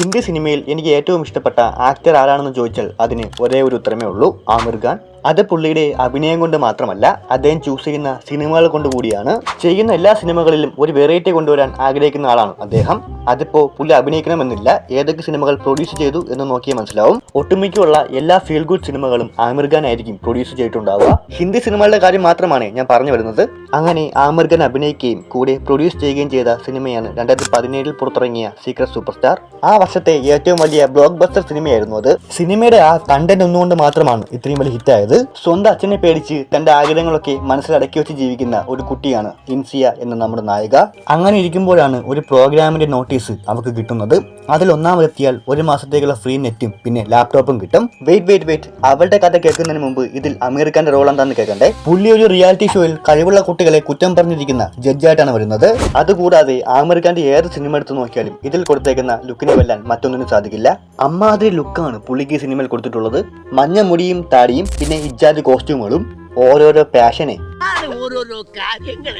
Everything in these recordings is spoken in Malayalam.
ഹിന്ദി സിനിമയിൽ എനിക്ക് ഏറ്റവും ഇഷ്ടപ്പെട്ട ആക്ടർ ആരാണെന്ന് ചോദിച്ചാൽ അതിന് ഒരേ ഒരു ഉത്തരമേ ഉള്ളൂ. ആമിർ ഖാൻ. അത് പുള്ളിയുടെ അഭിനയം കൊണ്ട് മാത്രമല്ല അദ്ദേഹം ചൂസ് ചെയ്യുന്ന സിനിമകൾ കൊണ്ട് കൂടിയാണ്. ചെയ്യുന്ന എല്ലാ സിനിമകളിലും ഒരു വെറൈറ്റി കൊണ്ടുവരാൻ ആഗ്രഹിക്കുന്ന ആളാണ് അദ്ദേഹം. അതിപ്പോ പുള്ളി അഭിനയിക്കണമെന്നില്ല. ഏതൊക്കെ സിനിമകൾ പ്രൊഡ്യൂസ് ചെയ്തു എന്ന് നോക്കിയാൽ മനസ്സിലാവും. ഒട്ടുമിക്കുള്ള എല്ലാ ഫീൽ ഗുഡ് സിനിമകളും ആമിർ ഖാൻ ആയിരിക്കും പ്രൊഡ്യൂസ് ചെയ്തിട്ടുണ്ടാവുക. ഹിന്ദി സിനിമകളുടെ കാര്യം മാത്രമാണ് ഞാൻ പറഞ്ഞു വരുന്നത്. അങ്ങനെ ആമിർ ഖാൻ അഭിനയിക്കുകയും കൂടെ പ്രൊഡ്യൂസ് ചെയ്യുകയും ചെയ്ത സിനിമയാണ് രണ്ടായിരത്തി പതിനേഴിൽ പുറത്തിറങ്ങിയ സീക്രട്ട് സൂപ്പർ സ്റ്റാർ ആ വർഷത്തെ ഏറ്റവും വലിയ ബ്ലോക്ക് ബസ്റ്റർ സിനിമയായിരുന്നു അത്. സിനിമയുടെ ആ കണ്ടന്റ് ഒന്നുകൊണ്ട് മാത്രമാണ് ഇത്രയും വലിയ ഹിറ്റായത് സ്വന്തം അച്ഛനെ പേടിച്ച് തന്റെ ആഗ്രഹങ്ങളൊക്കെ മനസ്സിലടക്കി വെച്ച് ജീവിക്കുന്ന ഒരു കുട്ടിയാണ് ഇൻസിയ എന്ന നമ്മുടെ നായിക. അങ്ങനെ ഇരിക്കുമ്പോഴാണ് ഒരു പ്രോഗ്രാമിന്റെ നോട്ടീസ് അവർക്ക് കിട്ടുന്നത്. അതിൽ ഒന്നാമതെത്തിയാൽ ഒരു മാസത്തേക്കുള്ള ഫ്രീ നെറ്റും പിന്നെ ലാപ്ടോപ്പും കിട്ടും. Wait wait wait. അവളുടെ കഥ കേൾക്കുന്നതിന് മുമ്പ് ഇതിൽ അമീർഖാന്റെ റോൾ എന്താണെന്ന് കേൾക്കണ്ടേ? പുള്ളി ഒരു റിയാലിറ്റി ഷോയിൽ കഴിവുള്ള കുട്ടികളെ കുറ്റം പറഞ്ഞിരിക്കുന്ന ജഡ്ജായിട്ടാണ് വരുന്നത്. അതുകൂടാതെ ആമിർ ഏത് സിനിമ എടുത്ത് നോക്കിയാലും ഇതിൽ കൊടുത്തേക്കുന്ന ലുക്കിനെ വെല്ലാൻ മറ്റൊന്നിനും സാധിക്കില്ല. അമ്മാതിരി ലുക്കാണ് പുള്ളിക്ക് സിനിമയിൽ കൊടുത്തിട്ടുള്ളത്. മഞ്ഞ മുടിയും താടിയും പിന്നെ ഇജാതി കോസ്റ്റ്യൂമുകളും ഓരോരോ പാഷനെ ഓരോരോ കാര്യങ്ങൾ.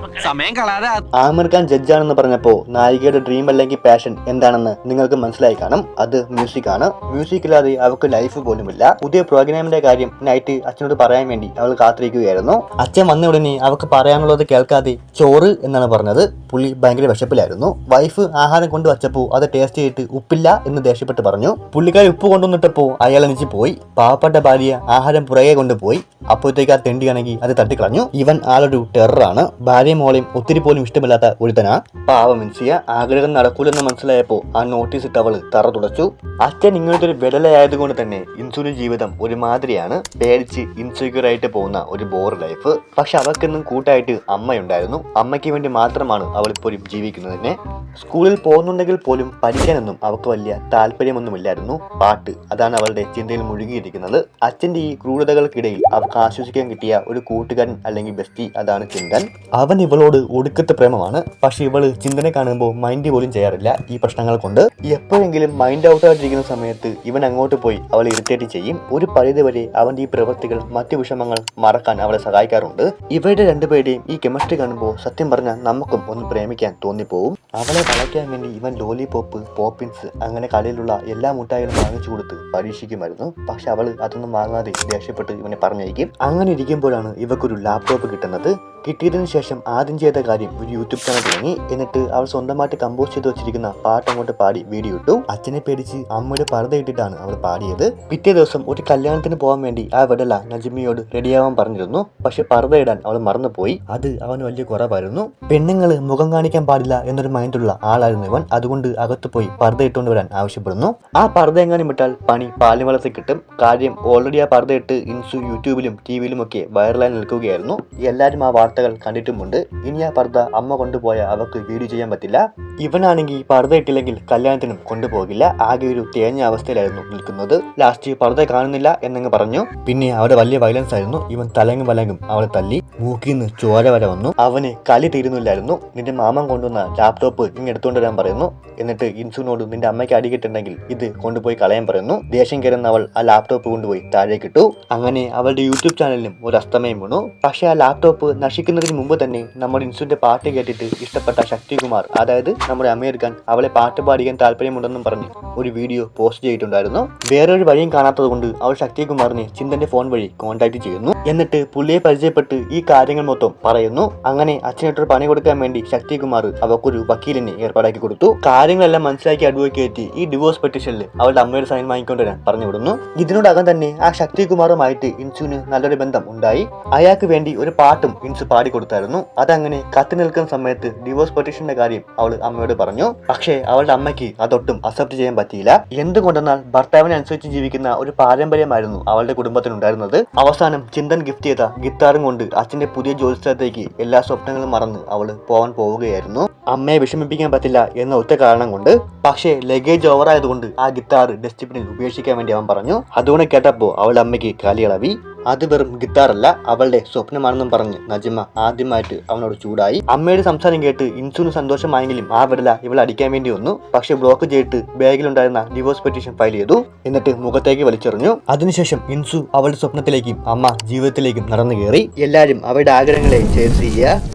മക്കളെ. സമയം കളാതെ ആമിർ ഖാൻ ജഡ്ജാണെന്ന് പറഞ്ഞപ്പോ നായികയുടെ ഡ്രീം അല്ലെങ്കിൽ പാഷൻ എന്താണെന്ന് നിങ്ങൾക്ക് മനസ്സിലായി കാണും. അത് മ്യൂസിക് ആണ്. മ്യൂസിക് ഇല്ലാതെ അവൾക്ക് ലൈഫ് പോലുമില്ല. പുതിയ പ്രോഗ്രാമിന്റെ കാര്യം നൈറ്റ് അച്ഛനോട് പറയാൻ വേണ്ടി അവൾ കാത്തിരിക്കുകയായിരുന്നു. അച്ഛൻ വന്ന ഉടനെ അവൾക്ക് പറയാനുള്ളത് കേൾക്കാതെ ചോറ് എന്നാണ് പറഞ്ഞത്. പുള്ളി ഭയങ്കര വിശപ്പിലായിരുന്നു. വൈഫ് ആഹാരം കൊണ്ടു വച്ചപ്പോ അത് ടേസ്റ്റ് ചെയ്തിട്ട് ഉപ്പില്ല എന്ന് ദേഷ്യപ്പെട്ട് പറഞ്ഞു. പുള്ളിക്കാരി ഉപ്പ് കൊണ്ടുവന്നിട്ടപ്പോ അയാൾ എനിച്ച് പോയി. പാവപ്പെട്ട ഭാര്യ ആഹാരം പുറകെ കൊണ്ടുപോയി. അപ്പോഴത്തേക്ക് ആ തെണ്ടിയാണെങ്കിൽ അത് തട്ടിക്കളഞ്ഞു ഇവൻ ആളൊരു ടെററാണ്. ഭാര്യയും മോളെയും ഒത്തിരി പോലും ഇഷ്ടമില്ലാത്ത ഒരുത്തനാ പാവം മിൻസിയ ആഗ്രഹം നടക്കൂലെന്ന് മനസ്സിലായപ്പോൾ ആ നോട്ടീസ് ഇട്ട് അവൾ തറ തുടച്ചു. അച്ഛൻ ഇങ്ങനത്തെ ഒരു വിടലയായതുകൊണ്ട് തന്നെ ഇൻസുലിൻ ജീവിതം ഒരുമാതിരിയാണ്. പേടിച്ച് ഇൻസെക്യൂർ ആയിട്ട് പോകുന്ന ഒരു ബോർ ലൈഫ് പക്ഷെ അവർക്കെന്നും കൂട്ടായിട്ട് അമ്മയുണ്ടായിരുന്നു. അമ്മയ്ക്ക് വേണ്ടി മാത്രമാണ് അവൾ ഇപ്പോഴും ജീവിക്കുന്നതിനെ സ്കൂളിൽ പോകുന്നുണ്ടെങ്കിൽ പോലും പഠിക്കാനൊന്നും അവൾക്ക് വലിയ താല്പര്യമൊന്നുമില്ലായിരുന്നു. പാട്ട് അതാണ് അവളുടെ ചിന്തയിൽ മുഴുകിയിരിക്കുന്നത്. അച്ഛന്റെ ഈ ക്രൂരതകൾക്കിടയിൽ അവൾക്ക് ആശ്വസിക്കാൻ കിട്ടിയ ഒരു അല്ലെങ്കിൽ ബെസ്റ്റി അതാണ് ചിന്തൻ. അവൻ ഇവളോട് ഒടുക്കത്തെ പ്രേമമാണ്. പക്ഷെ ഇവൾ ചിന്തനെ കാണുമ്പോൾ മൈൻഡ് പോലും ചെയ്യാറില്ല ഈ പ്രശ്നങ്ങൾ കൊണ്ട്. എപ്പോഴെങ്കിലും മൈൻഡ് ഔട്ട് ആയിട്ടിരിക്കുന്ന സമയത്ത് ഇവൻ അങ്ങോട്ട് പോയി അവളെ ഇറിറ്റേറ്റ് ചെയ്യും. ഒരു പരിധി വരെ അവന്റെ ഈ പ്രവൃത്തികൾ മറ്റു വിഷമങ്ങൾ മറക്കാൻ അവളെ സഹായിക്കാറുണ്ട്. ഇവരുടെ രണ്ടുപേരുടെയും ഈ കെമിസ്ട്രി കാണുമ്പോൾ സത്യം പറഞ്ഞാൽ നമുക്കും ഒന്ന് പ്രേമിക്കാൻ തോന്നിപ്പോവും. അവളെ വളയ്ക്കാൻ വേണ്ടി ഇവൻ ലോലിപോപ്പ് പോപ്പിൻസ് അങ്ങനെ കടയിലുള്ള എല്ലാ മുട്ടായികളും വാങ്ങിച്ചു കൊടുത്ത് പരീക്ഷിക്കുമായിരുന്നു. പക്ഷെ അവൾ അതൊന്നും വാങ്ങാതെ ദേഷ്യപ്പെട്ട് ഇവനെ പറഞ്ഞയക്കും. അങ്ങനെ ഇരിക്കുമ്പോഴാണ് ഇവക്കൊരു ലാപ്ടോപ്പ് കിട്ടുന്നത് കിട്ടിയതിനു ശേഷം ആദ്യം ചെയ്ത കാര്യം ഒരു യൂട്യൂബ് ചാനൽ തുടങ്ങി. എന്നിട്ട് അവൾ സ്വന്തമായിട്ട് കമ്പോസ് ചെയ്ത് വെച്ചിരിക്കുന്ന പാട്ട് അങ്ങോട്ട് പാടി വീഡിയോ ഇട്ടു. അച്ഛനെ പേടിച്ച് അമ്മയുടെ പർദ്ദ ഇട്ടിട്ടാണ് അവൾ പാടിയത്. പിറ്റേ ദിവസം ഒരു കല്യാണത്തിന് പോകാൻ വേണ്ടി ആ വിടല നജിമിയോട് റെഡിയാവാൻ പറഞ്ഞിരുന്നു. പക്ഷെ പർദ്ദ ഇടാൻ അവൾ മറന്നുപോയി. അത് അവന് വലിയ കുറവായിരുന്നു. പെണ്ണുങ്ങൾ മുഖം കാണിക്കാൻ പാടില്ല എന്നൊരു മൈൻഡുള്ള ആളായിരുന്നു ഇവൻ. അതുകൊണ്ട് അകത്ത് പോയി പർദ്ദ ഇട്ടുകൊണ്ട് വരാൻ ആവശ്യപ്പെടുന്നു. ആ പർദ്ദ എങ്ങാനും ഇട്ടാൽ പണി പാലിവളത്തിൽ കിട്ടും. കാര്യം ഓൾറെഡി ആ പർദ്ദ ഇട്ട് ഇൻസു യൂട്യൂബിലും ടി വിയിലും ഒക്കെ വൈറലായി നിൽക്കുകയായിരുന്നു. എല്ലാവരും ആ വാർത്തകൾ കണ്ടിട്ടുമുണ്ട്. ഇനി ആ പർദ്ദ അമ്മ കൊണ്ടുപോയ അവർക്ക് വീഡിയോ ചെയ്യാൻ പറ്റില്ല. ഇവനാണെങ്കിൽ പർദ്ദ ഇട്ടില്ലെങ്കിൽ കല്യാണത്തിനും കൊണ്ടുപോകില്ല. ആകെ ഒരു തേഞ്ഞ അവസ്ഥയിലായിരുന്നു നിൽക്കുന്നത്. ലാസ്റ്റ് പർദ്ദ കാണുന്നില്ല എന്നങ്ങ് പറഞ്ഞു. പിന്നെ അവിടെ വലിയ വയലൻസ് ആയിരുന്നു. ഇവൻ തലങ്ങും വലങ്ങും അവളെ തല്ലി മൂക്കിൽ നിന്ന് ചോര വരെ വന്നു. അവന് കലി തീരുന്നില്ലായിരുന്നു. നിന്റെ മാമൻ കൊണ്ടുവന്ന ലാപ്ടോപ്പ് ഇങ്ങ് എടുത്തുകൊണ്ട് വരാൻ പറയുന്നു. എന്നിട്ട് ഇൻസുനോട് നിന്റെ അമ്മയ്ക്ക് അടികിട്ടുണ്ടെങ്കിൽ ഇത് കൊണ്ടുപോയി കളയാൻ പറയുന്നു. ദേഷ്യം കയറുന്ന അവൾ ആ ലാപ്ടോപ്പ് കൊണ്ടുപോയി താഴേക്കിട്ടു. അങ്ങനെ അവളുടെ യൂട്യൂബ് ചാനലിനും ഒരു അസ്തമയം വീണു. പക്ഷേ ആ ലാപ്ടോപ്പ് നശിക്കുന്നതിന് മുമ്പ് തന്നെ നമ്മുടെ ഇൻസുവിന്റെ പാട്ട് കേട്ടിട്ട് ഇഷ്ടപ്പെട്ട ശക്തികുമാർ അതായത് നമ്മുടെ അമീർ ഖാൻ അവളെ പാട്ട് പാടിക്കാൻ താല്പര്യമുണ്ടെന്നും പറഞ്ഞ് ഒരു വീഡിയോ പോസ്റ്റ് ചെയ്തിട്ടുണ്ടായിരുന്നു. വേറൊരു വഴിയും കാണാത്തത് കൊണ്ട് അവൾ ശക്തികുമാറിനെ ചിന്തന്റെ ഫോൺ വഴി കോൺടാക്ട് ചെയ്യുന്നു. എന്നിട്ട് പുള്ളിയെ പരിചയപ്പെട്ട് ഈ കാര്യങ്ങൾ മൊത്തം പറയുന്നു. അങ്ങനെ അച്ഛനിട്ടൊരു പണി കൊടുക്കാൻ വേണ്ടി ശക്തികുമാർ അവക്കൊരു വക്കീലിനെ ഏർപ്പാടാക്കി കൊടുത്തു. കാര്യങ്ങളെല്ലാം മനസ്സിലാക്കി അഡ്വക്കേറ്റ് ഈ ഡിവോഴ്സ് പെറ്റീഷനിൽ അവളുടെ അമ്മയുടെ സൈൻ വാങ്ങിക്കൊണ്ട് വരാൻ പറഞ്ഞു വിടുന്നു. ഇതിനോടകം തന്നെ ആ ശക്തികുമാറുമായിട്ട് ഇൻസുവിന് നല്ലൊരു ബന്ധം ഉണ്ടായി. അയാൾക്ക് വേണ്ടി ഒരു പാട്ടും ഇൻസു പാടിക്കൊടുത്തായിരുന്നു. അതങ്ങനെ കത്തി നിൽക്കുന്ന സമയത്ത് ഡിവോഴ്സ് പെറ്റീഷന്റെ കാര്യം അവൾ അമ്മയോട് പറഞ്ഞു. പക്ഷേ അവളുടെ അമ്മയ്ക്ക് അതൊട്ടും അക്സെപ്റ്റ് ചെയ്യാൻ പറ്റിയില്ല. എന്തുകൊണ്ടെന്നാൽ ഭർത്താവിനെ അനുസരിച്ച് ജീവിക്കുന്ന ഒരു പാരമ്പര്യമായിരുന്നു അവളുടെ കുടുംബത്തിനുണ്ടായിരുന്നത്. അവസാനം ചിന്തൻ ഗിഫ്റ്റ് ചെയ്ത ഗിത്താറും കൊണ്ട് അച്ഛന്റെ പുതിയ ജോലിസ്ഥലത്തേക്ക് എല്ലാ സ്വപ്നങ്ങളും മറന്ന് അവൾ പോവാൻ പോവുകയായിരുന്നു. അമ്മയെ വിഷമിപ്പിക്കാൻ പറ്റില്ല എന്ന ഒറ്റ കാരണം കൊണ്ട്. പക്ഷേ ലഗേജ് ഓവർ ആയതുകൊണ്ട് ആ ഗിത്താർ ഡസ്റ്റ്ബിനിൽ ഉപേക്ഷിക്കാൻ വേണ്ടി അവൻ പറഞ്ഞു. അതുകൊണ്ട് കേട്ടപ്പോൾ അവളുടെ അമ്മയ്ക്ക് കാലിയളവി അത് വെറും ഗിത്താറല്ല അവളുടെ സ്വപ്നമാണെന്നും പറഞ്ഞ് നജിമ ആദ്യമായിട്ട് അവനോട് ചൂടായി. അമ്മയുടെ സംസാരം കേട്ട് ഇൻസുന് സന്തോഷമായെങ്കിലും ആ വിടല ഇവളെ അടിക്കാൻ വേണ്ടി വന്നു. പക്ഷെ ബ്ലോക്ക് ചെയ്തിട്ട് ബാഗിലുണ്ടായിരുന്ന ഡിവോഴ്സ് പെറ്റീഷൻ ഫയൽ ചെയ്തു. എന്നിട്ട് മുഖത്തേക്ക് വലിച്ചെറിഞ്ഞു. അതിനുശേഷം ഇൻസു അവളുടെ സ്വപ്നത്തിലേക്കും അമ്മ ജീവിതത്തിലേക്കും നടന്നു കയറി എല്ലാവരും അവരുടെ ആഗ്രഹങ്ങളെ ചേർസ് ചെയ്യുക.